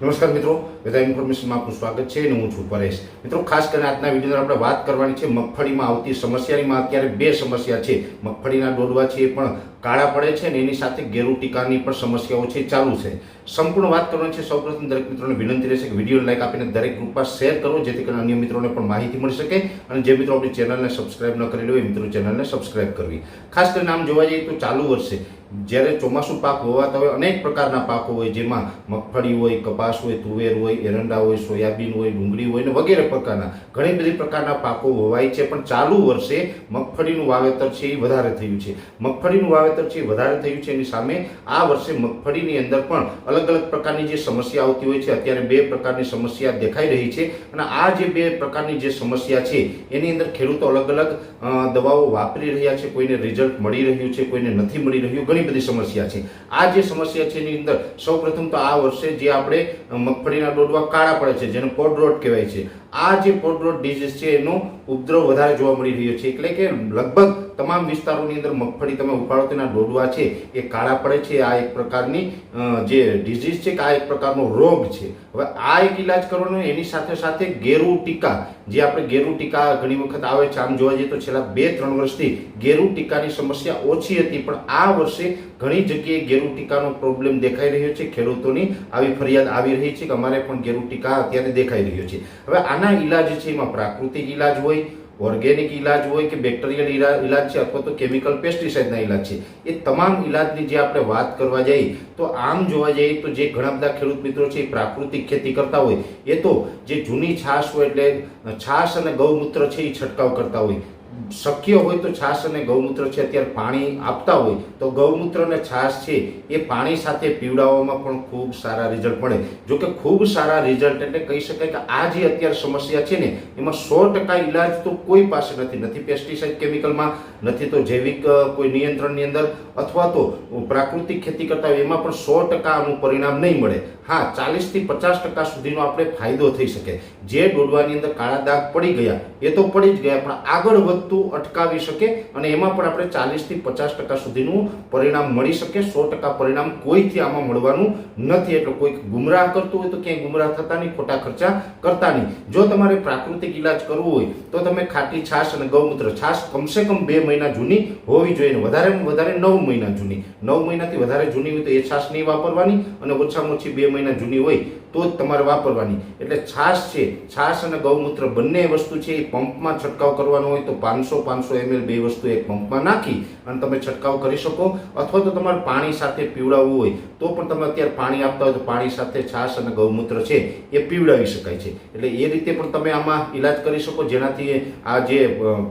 નમસ્કાર મિત્રો, બધા ઇન્ફોર્મેશનમાં આપનું સ્વાગત છે અને હું છું પરેશ. મિત્રો, ખાસ કરીને આજના વીડિયો આપણે વાત કરવાની છે, મગફળીમાં આવતી સમસ્યામાં અત્યારે બે સમસ્યા છે. મગફળીના ડોડવા છે એ પણ કાળા પડે છે અને એની સાથે ગેરુ ટીકાની પણ સમસ્યાઓ છે, ચાલુ છે. સંપૂર્ણ વાત કરવાની છે, સૌપ્રથમ દરેક મિત્રોને વિનંતી રહેશે કે વીડિયો લાઈક આપીને દરેક ગ્રુપમાં શેર કરો, જેથી કરીને અન્ય મિત્રોને પણ માહિતી મળી શકે અને જે મિત્રો આપણી ચેનલને સબસ્ક્રાઇબ ન કરેલી હોય મિત્રો ચેનલને સબસ્ક્રાઇબ કરવી. ખાસ કરીને આમ જોવા જઈએ તો ચાલુ વર્ષે જ્યારે ચોમાસું પાક હોવાતા હોય, અનેક પ્રકારના પાકો હોય, જેમાં મગફળી હોય, કપાસ હોય, તુવેર હોય, એરંડા હોય, સોયાબીન હોય, ડુંગળી હોય ને વગેરે પ્રકારના ઘણી બધી પ્રકારના પાકો હોવાય છે. પણ ચાલુ વર્ષે મગફળીનું વાવેતર છે એ વધારે થયું છે. મગફળીનું વાવેતર છે એ વધારે થયું છે. એની સામે આ વર્ષે મગફળીની અંદર પણ અલગ અલગ પ્રકારની જે સમસ્યા આવતી હોય છે, અત્યારે બે પ્રકારની સમસ્યા દેખાઈ રહી છે અને આ જે બે પ્રકારની જે સમસ્યા છે, એની અંદર ખેડૂતો અલગ અલગ દવાઓ વાપરી રહ્યા છે. કોઈને રિઝલ્ટ મળી રહ્યું છે, કોઈને નથી મળી રહ્યું. ઘણી બધી સમસ્યા છે. આ જે સમસ્યા છે એની અંદર સૌપ્રથમ તો આ વર્ષે જે આપણે મગફળીના ડોડવા કાળા પડે છે, જેને પોડ રોડ કહેવાય છે. આ જે પોડ રોડ ડિઝીઝ છે, એનો ઉપદ્રવ વધારે જોવા મળી રહ્યો છે. એટલે કે લગભગ તમામ વિસ્તારોની અંદર મગફળી તમે ઉપાડો તેના ડોડવા છે, એ કાળા પડે છે, આ એક પ્રકારની જે ડિઝીઝ છે કે આ એક પ્રકારનો રોગ છે. હવે આ એક ઈલાજ કરવાનો, એની સાથે સાથે ગેરુ ટીકા, જે આપણે ગેરુ ટીકા ઘણી વખત આવે છે, આમ જોવા જઈએ તો છેલ્લા બે ત્રણ વર્ષથી ગેરુ ટીકાની સમસ્યા ઓછી હતી, પણ આ વર્ષે ઘણી જગ્યાએ ગેરુ ટીકાનો પ્રોબ્લેમ દેખાઈ રહ્યો છે, ખેડૂતોની આવી ફરિયાદ આવી રહી છે કે અમારે પણ ગેરુ ટીકા અત્યારે દેખાઈ રહ્યો છે. હવે આના ઈલાજ છે, એમાં પ્રાકૃતિક ઈલાજ હોય, ઓર્ગેનિક ઈલાજ હોય કે બેક્ટેરિયલ ઈલા- ઈલાજ છે અથવા તો કેમિકલ પેસ્ટિસાઇડના ઈલાજ છે. એ તમામ ઈલાજની જે આપણે વાત કરવા જઈએ, તો આમ જોવા જઈએ તો જે ઘણા બધા ખેડૂત મિત્રો છે એ પ્રાકૃતિક ખેતી કરતા હોય. એ તો જે જૂની છાશ હોય એટલે છાશ અને ગૌમૂત્ર છે એ છંટકાવ કરતા હોય. શક્ય હોય તો છાશ અને ગૌમૂત્ર છે, અત્યારે પાણી આપતા હોય તો ગૌમૂત્ર અને છાશ છે, એ પાણી સાથે પીવડાવવામાં પણ ખૂબ સારા રિઝલ્ટ મળે. જો કે ખૂબ સારા રિઝલ્ટ એટલે કહી શકાય કે આ જે અત્યારે સમસ્યા છે ને, એમાં સો ટકા ઈલાજ તો કોઈ પાસે નથી. નથી પેસ્ટિસાઇડ કેમિકલમાં નથી તો જૈવિક કોઈ નિયંત્રણની અંદર અથવા તો પ્રાકૃતિક ખેતી કરતા હોય એમાં પણ સો ટકા પરિણામ નહીં મળે. હા ચાલીસથી પચાસ ટકા સુધીનો આપણે ફાયદો થઈ શકે. જે ડોડવાની અંદર કાળા દાગ પડી ગયા, એ તો પડી જ ગયા, પણ આગળ વધતું અટકાવી શકે અને એમાં પણ આપણે ચાલીસથી પચાસ ટકા સુધીનું પરિણામ મળી શકે, સો ટકા પરિણામ કોઈથી આમાં મળવાનું નથી. એટલે કોઈક ગુમરાહ કરતું હોય તો ક્યાંય ગુમરાહ થતા નહીં, ખોટા ખર્ચા કરતા નહીં. જો તમારે પ્રાકૃતિક ઈલાજ કરવો હોય તો તમે ખાટી છાશ અને ગૌમૂત્ર, છાશ કમસે કમ બે મહિના જૂની હોવી જોઈએ વધારેમાં વધારે નવ મહિના જૂની. નવ મહિનાથી વધારે જૂની હોય તો એ છાશ નહીં વાપરવાની અને ઓછામાં ઓછી બે મહિના જૂની હોય તો જ તમારે વાપરવાની. એટલે છાશ છે, છાશ અને ગૌમૂત્ર બંને વસ્તુ છે એ પંપમાં છંટકાવ કરવાનો હોય તો પાંચસો પાંચસો એમએલ બે વસ્તુ એક પંપમાં નાખી અને તમે છંટકાવ કરી શકો. અથવા તો તમારે પાણી સાથે પીવડાવવું હોય તો પણ તમે અત્યારે પાણી આપતા હોય તો પાણી સાથે છાશ અને ગૌમૂત્ર છે એ પીવડાવી શકાય છે. એટલે એ રીતે પણ તમે આમાં ઈલાજ કરી શકો. જેનાથી આ જે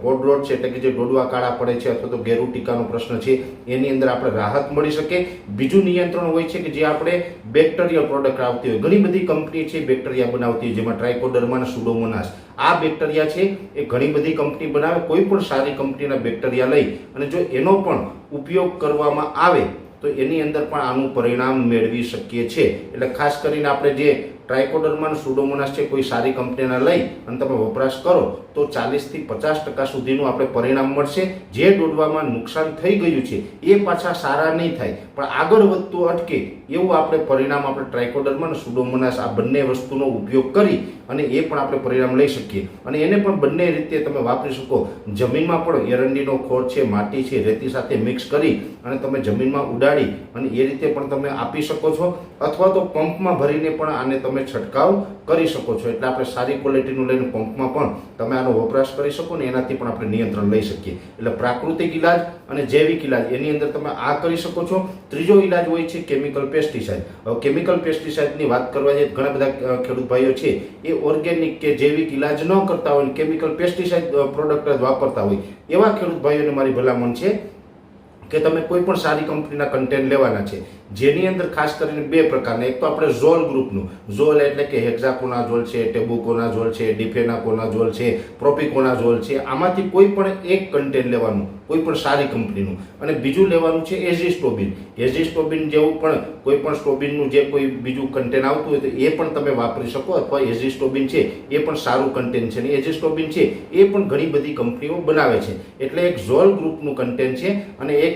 પોડ રોડ છે એટલે કે જે ડોડવા કાળા પડે છે અથવા તો ગેરુ ટીકાનો પ્રશ્ન છે એની અંદર આપણે રાહત મળી શકે. બીજું નિયંત્રણ હોય છે કે જે આપણે બેક્ટેરિયલ પ્રોડક્ટ આવતી હોય. ઘણી બધી કંપની છે બેક્ટેરિયા બનાવતી જેમાં ટ્રાઇકોડર્મા સુડોમોનાસ આ બેક્ટેરિયા છે, એ ઘણી બધી કંપની બનાવે, કોઈ પણ સારી કંપનીના બેક્ટેરિયા લઈ, અને જો એનો પણ ઉપયોગ કરવામાં આવે, તો એની અંદર પણ આનું પરિણામ મેળવી શકીએ છીએ. એટલે ખાસ કરીને આપણે જે ટ્રાઇકોડર્મા સુડોમોનાસ છે કોઈ સારી કંપનીના લઈ અને તમે વપરાશ કરો, તો ચાલીસથી પચાસ ટકા સુધીનું આપણે પરિણામ મળશે. જે દોડવામાં નુકસાન થઈ ગયું છે, એ પાછા સારા નહીં થાય. પણ આગળ વધતું અટકે એવું આપણે પરિણામ આપણે ટ્રાયકોડરમાં સુડોમોનાસ આ બંને વસ્તુનો ઉપયોગ કરી અને એ પણ આપણે પરિણામ લઈ શકીએ. અને એને પણ બંને રીતે તમે વાપરી શકો. જમીનમાં પણ એરંડીનો ખોળ છે, માટી છે, રેતી સાથે મિક્સ કરી અને તમે જમીનમાં ઉડાડી અને એ રીતે પણ તમે આપી શકો છો. અથવા તો પંપમાં ભરીને પણ આને તમે છંટકાવ કરી શકો છો. એટલે આપણે સારી ક્વોલિટીનું લઈને પંપમાં પણ તમે આનો વપરાશ કરી શકો ને એનાથી પણ આપણે નિયંત્રણ લઈ શકીએ. એટલે પ્રાકૃતિક ઈલાજ અને જૈવિક ઇલાજ એની અંદર તમે આ કરી શકો છો. ત્રીજો ઈલાજ હોય છે કેમિકલ પેસ્ટિસાઇડ. હવે કેમિકલ પેસ્ટિસાઇડની વાત કરવા જઈએ ઘણા બધા ખેડૂત ભાઈઓ છે, એ ઓર્ગેનિક કે જૈવિક ઇલાજ ન કરતા હોય કેમિકલ પેસ્ટિસાઇડ પ્રોડક્ટ જ વાપરતા હોય. એવા ખેડૂત ભાઈઓને મારી ભલામણ છે કે તમે કોઈ પણ સારી કંપનીના કન્ટેન્ટ લેવાના છે, જેની અંદર ખાસ કરીને બે પ્રકારના. એક તો આપણે ઝોલ ગ્રુપનું. ઝોલ એટલે કે હેક્ઝાકોનાઝોલ છે, ટેબુકોના ઝોલ છે ડિફેનાકોનાઝોલ છે પ્રોપિકોનાઝોલ છે. આમાંથી કોઈ પણ એક કન્ટેન્ટ લેવાનું કોઈ પણ સારી કંપનીનું. અને બીજું લેવાનું છે એઝી સ્ટોબિન. એઝી સ્ટોબિન જેવું પણ કોઈ પણ સ્ટોબિનનું જે કોઈ બીજું કન્ટેન આવતું હોય તો એ પણ તમે વાપરી શકો અથવા એઝી સ્ટોબિન છે એ પણ સારું કન્ટેન છે. અને એઝિસ્ટોબિન છે એ પણ ઘણી બધી કંપનીઓ બનાવે છે. એટલે એક ઝોલ ગ્રુપનું કન્ટેન છે અને એક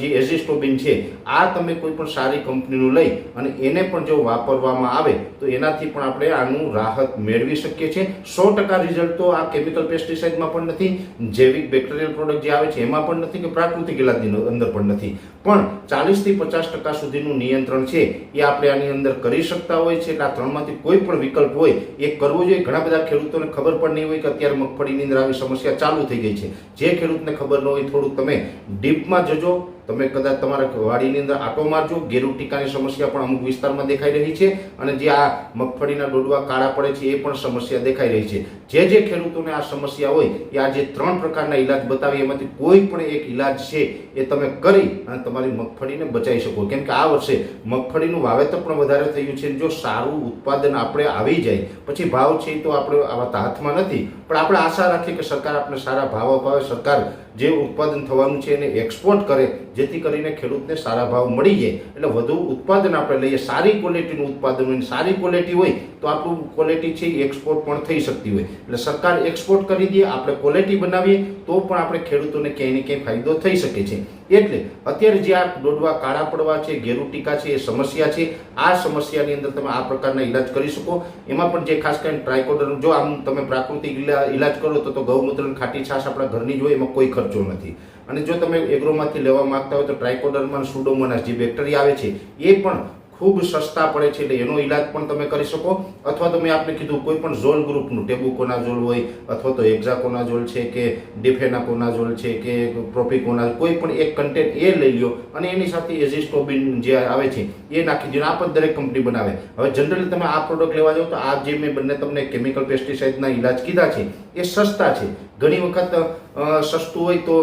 જે એઝી સ્ટોબિન છે, આ તમે કોઈ પણ સારી કંપનીનું લઈ અને એને પણ જો વાપરવામાં આવે તો એનાથી પણ આપણે આનું રાહત મેળવી શકીએ છીએ. સો ટકા રિઝલ્ટ તો આ કેમિકલ પેસ્ટિસાઇડમાં પણ નથી. જૈવિક બેક્ટેરિયલ પ્રોડક્ટ જે આવે છે એમાં પણ નથી કે પ્રાકૃતિક ઇલાજની અંદર પણ નથી. પણ ચાલીસથી પચાસ ટકા સુધીનું નિયંત્રણ છે, એ આપણે આની અંદર કરી શકતા હોય છે, એટલે આ ત્રણમાંથી કોઈ પણ વિકલ્પ હોય, એ કરવો જોઈએ. ઘણા બધા ખેડૂતોને ખબર પણ નહીં હોય કે અત્યારે મગફળીની અંદર આવી સમસ્યા ચાલુ થઈ ગઈ છે. જે ખેડૂતને ખબર ન હોય, થોડુંક તમે ડીપમાં જજો. તમે કદાચ તમારા વાડીની અંદર આટો મારજો. ગેરુ ટીકાની સમસ્યા પણ અમુક વિસ્તારમાં દેખાઈ રહી છે અને જે આ મગફળીના ડોડવા કાળા પડે છે એ પણ સમસ્યા દેખાઈ રહી છે. જે જે ખેડૂતોને આ સમસ્યા હોય એ આ જે ત્રણ પ્રકારના ઈલાજ બતાવી, એમાંથી કોઈ પણ એક ઈલાજ છે એ તમે કરી અને તમારી મગફળીને બચાવી શકો. કેમ કે આ વર્ષે મગફળીનું વાવેતર પણ વધારે થયું છે જો સારું ઉત્પાદન આપણે આવી જાય, પછી ભાવ છે તો આપણે આવા હાથમાં નથી. પણ આપણે આશા રાખીએ કે સરકાર આપણે સારા ભાવ અપાવે, સરકાર જે ઉત્પાદન થવાનું છે એને એક્સપોર્ટ કરે, જેથી કરીને ખેડૂતને સારા ભાવ મળી જાય. એટલે વધુ ઉત્પાદન આપણે લઈએ, સારી ક્વોલિટીનું ઉત્પાદન હોય સારી ક્વોલિટી હોય, તો આપણું ક્વોલિટી છે એ એક્સપોર્ટ પણ થઈ શકતી હોય. એટલે સરકાર એક્સપોર્ટ કરી દે, આપણે ક્વોલિટી બનાવીએ, તો પણ આપણે ખેડૂતોને ક્યાંય ને ક્યાંય ફાયદો થઈ શકે છે. એટલે અત્યારે જે આ દોડવા કાળા પડવા છે ગેરુ ટીકા છે, એ સમસ્યા છે. આ સમસ્યાની અંદર તમે આ પ્રકારના ઈલાજ કરી શકો. એમાં પણ જે ખાસ કરીને ટ્રાયકોડર, જો આમ તમે પ્રાકૃતિક ઈલા- ઈલાજ કરો તો તો ગૌમૂત્ર ખાટી છાશ આપણા ઘરની જ હોય, એમાં કોઈ ખર્ચો નથી. અને જો તમે એગ્રોમાંથી લેવા માંગતા હોય તો ટ્રાયકોડરમાં સુડોમોનાસ જે બેક્ટેરિયા આવે છે, એ પણ ખૂબ સસ્તા પડે છે એટલે એનો ઈલાજ પણ તમે કરી શકો. અથવા તો મેં આપને કીધું, કોઈ પણ ઝોલ ગ્રુપનું ટેબુકોનાઝોલ હોય, અથવા તો એક્ઝાકોનાઝોલ છે કે ડિફેનાકોનાઝોલ છે કે પ્રોપિકોના, કોઈ પણ એક કન્ટેન્ટ એ લઈ લ્યો અને એની સાથે એઝિસ્ટોબિન જે આવે છે, એ નાખી દો આ પણ દરેક કંપની બનાવે. હવે જનરલી તમે આ પ્રોડક્ટ લેવા જાઓ તો આ જે મેં બંને તમને કેમિકલ પેસ્ટિસાઇડના ઈલાજ કીધા છે, એ સસ્તા છે. ઘણી વખત સસ્તું હોય તો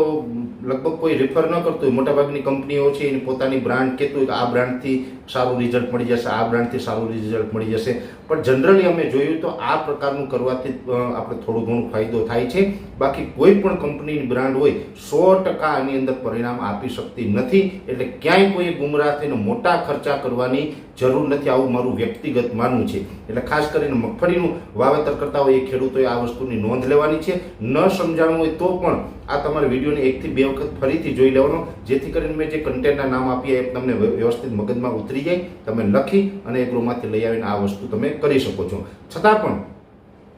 લગભગ કોઈ રિફર ન કરતું હોય. મોટાભાગની કંપનીઓ છે, એની પોતાની બ્રાન્ડ કહેતું હોય કે આ બ્રાન્ડથી સારું રિઝલ્ટ મળી જશે, આ બ્રાન્ડથી સારું રિઝલ્ટ મળી જશે. પણ જનરલી અમે જોયું તો આ પ્રકારનું કરવાથી આપણે થોડો ઘણો ફાયદો થાય છે. બાકી કોઈ પણ કંપનીની બ્રાન્ડ હોય, સો ટકા આની અંદર પરિણામ આપી શકતી નથી. એટલે ક્યાંય કોઈ ગુમરાહ થઈને મોટા ખર્ચા કરવાની જરૂર નથી. આવું મારું વ્યક્તિગત માનવું છે. એટલે ખાસ કરીને મગફળીનું વાવેતર કરતા હોય એ ખેડૂતોએ આ વસ્તુની નોંધ લેવાની છે. ન સમજાણું હોય તો પણ આ તમારે વિડીયોને એકથી બે વખત ફરીથી જોઈ લેવાનો, જેથી કરીને મેં જે કન્ટેન્ટના નામ આપ્યા એ તમને વ્યવસ્થિત મગજમાં ઉતરી જાય, તમે લખી અને એ ગૃહમાંથી લઈ આવીને આ વસ્તુ તમે કરી શકો છો. છતાં પણ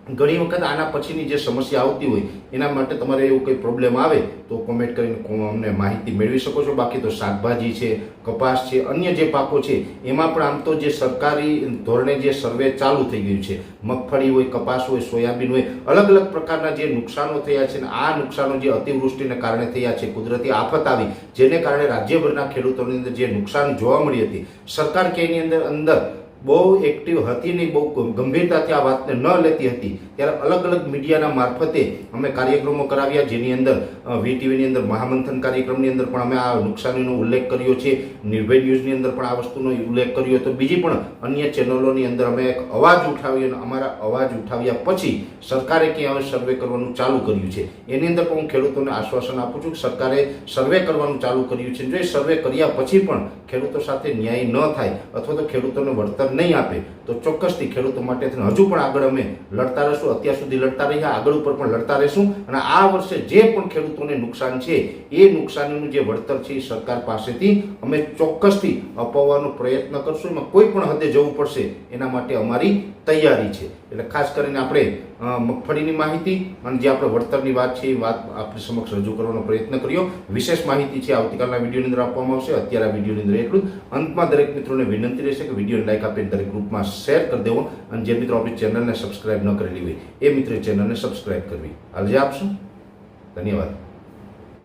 ઘણી વખત આના પછીની જે સમસ્યા આવતી હોય, એના માટે તમારે એવું કંઈ પ્રોબ્લેમ આવે, તો કોમેન્ટ કરીને અમને માહિતી મેળવી શકો છો. બાકી તો શાકભાજી છે, કપાસ છે, અન્ય જે પાકો છે, એમાં પણ આમ તો જે સરકારી ધોરણે જે સર્વે ચાલુ થઈ ગયું છે, મગફળી હોય, કપાસ હોય, સોયાબીન હોય, અલગ અલગ પ્રકારના જે નુકસાનો થયા છે આ નુકસાનો જે અતિવૃષ્ટિને કારણે થયા છે, કુદરતી આફત આવી, જેને કારણે રાજ્યભરના ખેડૂતોની અંદર જે નુકસાન જોવા મળી હતી, સરકાર કે એની અંદર અંદર બહુ એક્ટિવ હતી નહીં, બહુ ગંભીરતાથી આ વાતને ન લેતી હતી. ત્યારે અલગ અલગ મીડિયાના મારફતે અમે કાર્યક્રમો કરાવ્યા, જેની અંદર વીટીવીની અંદર મહામંથન કાર્યક્રમની અંદર પણ અમે આ નુકસાનીનો ઉલ્લેખ કર્યો છે. નિર્ભય ન્યૂઝની અંદર પણ આ વસ્તુનો ઉલ્લેખ કર્યો હતો. બીજી પણ અન્ય ચેનલોની અંદર અમે એક અવાજ ઉઠાવ્યો અને અમારા અવાજ ઉઠાવ્યા પછી સરકારે ક્યાં હવે સર્વે કરવાનું ચાલુ કર્યું છે. એની અંદર પણ હું ખેડૂતોને આશ્વાસન આપું છું કે સરકારે સર્વે કરવાનું ચાલુ કર્યું છે. જો એ સર્વે કર્યા પછી પણ ખેડૂતો સાથે ન્યાય ન થાય અથવા તો ખેડૂતોને વળતર નહીં આપે, તો ચોક્કસથી ખેડૂતો માટે હજુ પણ આગળ અમે લડતા રહીશું. અત્યાર સુધી લડતા રહ્યા, આગળ ઉપર પણ લડતા રહીશું. અને આ વર્ષે જે પણ ખેડૂતોને નુકસાન છે, એ નુકસાનીનું જે વળતર છે એ સરકાર પાસેથી અમે ચોક્કસથી અપાવવાનો પ્રયત્ન કરશું. એમાં કોઈ પણ હદે જવું પડશે, એના માટે અમારી તૈયારી છે. એટલે ખાસ કરીને આપણે મગફળીની માહિતી અને જે આપણે વળતરની વાત છે, એ વાત આપણી સમક્ષ રજૂ કરવાનો પ્રયત્ન કર્યો. વિશેષ માહિતી છે, આવતીકાલના વિડીયોની અંદર આપવામાં આવશે. અત્યારે આ વિડીયોની અંદર એટલું અંતમાં દરેક મિત્રોને વિનંતી રહેશે કે વિડીયોને લાઇક આપીને દરેક ગ્રુપમાં શેર કરી દેવો. અને જે મિત્રો આપણી ચેનલને સબસ્ક્રાઇબ ન કરેલી હોય, એ મિત્રે ચેનલને સબસ્ક્રાઇબ કરવી. આજે આપશું. ધન્યવાદ.